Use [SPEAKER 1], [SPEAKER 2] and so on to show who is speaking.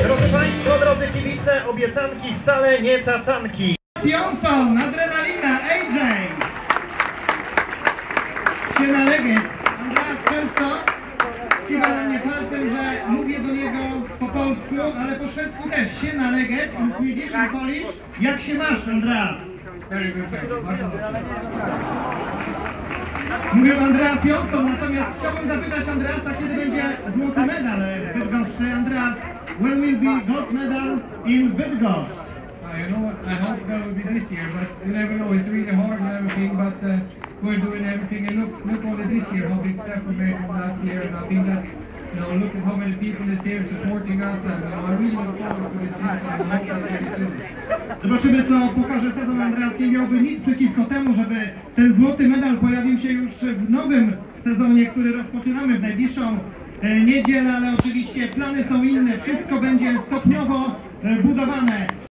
[SPEAKER 1] To drodzy kibice, obiecanki wcale nie cacanki.
[SPEAKER 2] Johnson, adrenalina, AJ. Się nalegę. Andreas często kiwa na mnie palcem, że mówię do niego po polsku, ale po szwedzku też. Się nalegę, in Swedish and Polish. Jak się masz, Andreas?
[SPEAKER 3] Very good. Bardzo.
[SPEAKER 2] Mówił Andreas Johnson, natomiast chciałbym zapytać Andreasa, kiedy będzie złoty medal w Bydgoszczy. Andreas, when will be gold medal in?
[SPEAKER 3] Uh, you know I hope that will be this year, but you never know. It's really hard and everything, but uh, we're doing everything. And look, look only this year how big step we made from last year, and I think that, you know, look at how many people is here supporting us, and you know, I really look forward to this season, and I hope it's very soon.
[SPEAKER 2] Zobaczymy, co pokaże sezon. Andreas nie miałby nic przeciwko temu, żeby ten złoty medal pojawił się już w nowym sezonie, który rozpoczynamy w najbliższą e, niedzielę, ale oczywiście plany są inne. Wszystko będzie stopniowo e, budowane.